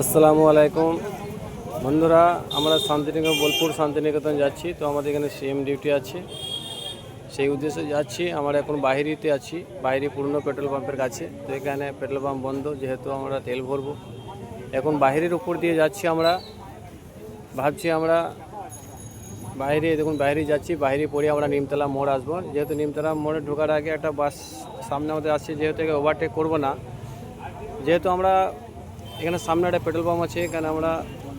আসসালামু আলাইকুম। বন্ধুরা, আমরা শান্তিনিকেতন, বোলপুর শান্তিনিকেতন যাচ্ছি। তো আমাদের এখানে সিএম ডিউটি আছে। সেই উদ্দেশ্যে যাচ্ছি। আমরা এখন বাহিরিতে আছি বাইরে পুরনো পেট্রোল পাম্পের কাছে। তো এখানে পেট্রোল পাম্প বন্ধ, যেহেতু আমরা তেল ভরবো। এখন বাহিরের উপর দিয়ে যাচ্ছি আমরা। ভাবছি আমরা বাইরে, দেখুন, বাইরে যাচ্ছি। বাইরে পড়ে আমরা নিমতলা মোড় আসব। যেহেতু নিমতলা মোড়ে ঢোকার আগে একটা বাস সামনে আমাদের আসছে, যেহেতু ওভারটেক করব না। যেহেতু আমরা এখানে সামনে একটা পেট্রোল পাম্প আছে, এখানে আমরা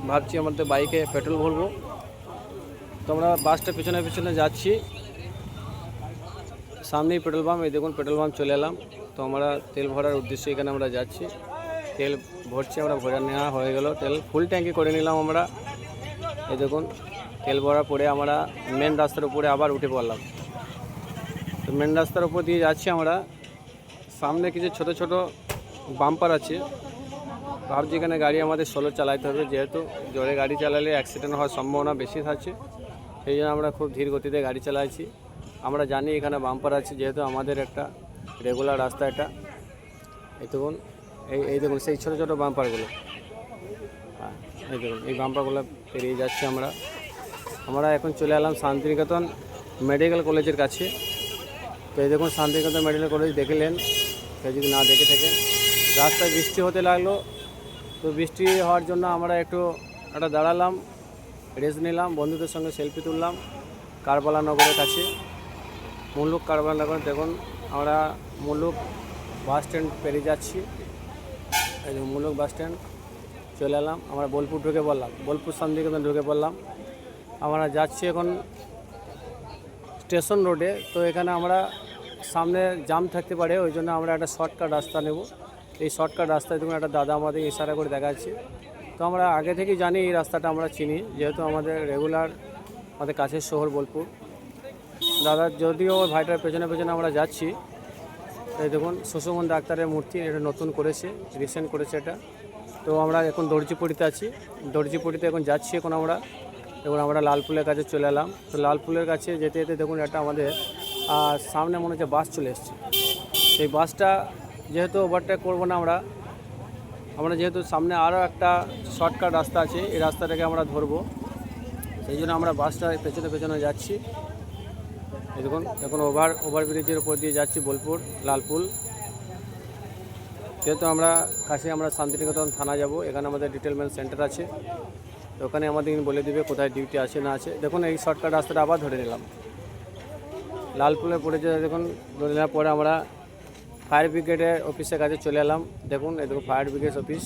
ভাবছি আমাদের বাইকে পেট্রোল ভরবো। তো আমরা বাসটা পিছনে পিছনে যাচ্ছি। সামনেই পেট্রোল পাম্প, এই দেখুন পেট্রোল পাম্প চলে এলাম। তো আমরা তেল ভরার উদ্দেশ্যে এখানে আমরা যাচ্ছি। তেল ভরছি, আমরা ভরে নেওয়া হয়ে গেল। তেল ফুল ট্যাঙ্কি করে নিলাম আমরা। এই দেখুন, তেল ভরার পরে আমরা মেন রাস্তার উপরে আবার উঠে পড়লাম। তো মেন রাস্তার উপর দিয়ে যাচ্ছি আমরা। সামনে কিছু ছোট ছোট বাম্পার আছে। ভাবছি এখানে গাড়ি আমাদের সোলো চালাতে হবে, যেহেতু জোরে গাড়ি চালালে অ্যাক্সিডেন্ট হওয়ার সম্ভাবনা বেশি থাকছে। সেই জন্য আমরা খুব ধীর গতিতে গাড়ি চালাচ্ছি আমরা জানি এখানে বাম্পার আছে, যেহেতু আমাদের একটা রেগুলার রাস্তা এটা। এই দেখুন, এই এই দেখুন, সেই ছোটো ছোটো বাম্পারগুলো হ্যাঁ এই দেখুন, এই বাম্পারগুলো পেরিয়ে যাচ্ছি আমরা। আমরা এখন চলে এলাম শান্তিনিকেতন মেডিকেল কলেজের কাছে। তো এই দেখুন, শান্তিনিকেতন মেডিকেল কলেজ দেখলেন কেউ যদি না দেখে থাকেন, রাস্তায় বৃষ্টি হতে লাগল তো বৃষ্টি হওয়ার জন্য আমরা একটু একটা দাঁড়ালাম, রেস্ট নিলাম, বন্ধুদের সঙ্গে সেলফি তুললাম, কারবালা নগরের কাছে। মুল্লুক কারবালা নগর, দেখুন, আমরা মুল্লুক বাস স্ট্যান্ড পেরিয়ে যাচ্ছি। মুল্লুক বাস স্ট্যান্ড, চলে এলাম। আমরা বোলপুর ঢুকে পড়লাম। বোলপুর শান্তিনিকেতন ঢুকে পড়লাম। আমরা যাচ্ছি এখন স্টেশন রোডে। তো এখানে আমরা সামনে জাম থাকতে পারে, ওই জন্য আমরা একটা শর্টকাট রাস্তা নেব। এই শর্টকাট রাস্তায় দেখুন একটা দাদা আমাদের ইশারা করে দেখাচ্ছে। তো আমরা আগে থেকেই জানি এই রাস্তাটা আমরা চিনি, যেহেতু আমাদের রেগুলার আমাদের কাছের শহর বোলপুর। দাদা, যদিও ভাইটার পেছনে পেছনে আমরা যাচ্ছি, এই দেখুন সুশোমন ডাক্তারের মূর্তি এটা নতুন করেছে রিসেন্ট করেছে এটা। তো আমরা এখন দর্জিপুরিতে আছি, দর্জিপুরিতে এখন যাচ্ছি এখন আমরা। দেখুন আমরা লালপুলের কাছে চলে এলাম। তো লালপুলের কাছে যেতে যেতে দেখুন একটা আমাদের সামনে মনে হচ্ছে বাস চলে এসছে। সেই বাসটা যেহেতু ওভারটেক করব না আমরা আমরা যেহেতু সামনে আরও একটা শর্টকাট রাস্তা আছে, এই রাস্তাটাকে আমরা ধরবো। সেই জন্য আমরা বাসটা পেছনে পেছনে যাচ্ছি। দেখুন, এখন ওভার ওভারব্রিজের উপর দিয়ে যাচ্ছি বোলপুর লালপুল যেহেতু আমরা কাছে আমরা শান্তিনিকেতন থানা যাব, এখানে আমাদের ডিটেলমেন্ট সেন্টার আছে। তো ওখানে আমাদের বলে দিবে কোথায় ডিউটি আছে না আছে। দেখুন, এই শর্টকাট রাস্তাটা আবার ধরে নিলাম। লালপুলে পড়ে যে দেখুন, ধরে নেওয়ার পরে আমরা ফায়ার ব্রিগেডের অফিসের কাছে চলে এলাম। দেখুন দেখুন, ফায়ার ব্রিগেড অফিস।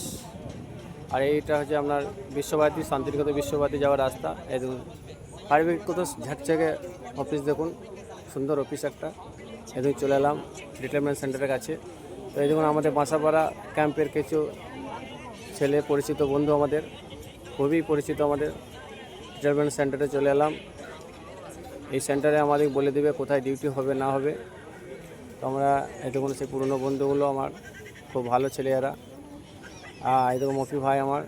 আর এইটা হচ্ছে আপনার বিশ্বভারতী, শান্তিনিকেতন বিশ্বভারতী যাওয়ার রাস্তা। এই দেখুন, ফায়ার ব্রিগেড কত ঝাঁকঝাকে অফিস, দেখুন। সুন্দর অফিস একটা। এদিকে চলে এলাম রিটায়ারমেন্ট সেন্টারের কাছে। তো এই দেখুন, আমাদের বাসাপাড়া ক্যাম্পের কিছু ছেলে, পরিচিত বন্ধু আমাদের, খুবই পরিচিত আমাদের, রিটায়ারমেন্ট সেন্টারে চলে এলাম। এই সেন্টারে আমাদের বলে দেবে কোথায় ডিউটি হবে, না হবে। তো আমরা দেখুন সেই পুরনো বন্ধুগুলো আমার, খুব ভালো ছেলে এরা আর দেখুন মফি ভাই আমার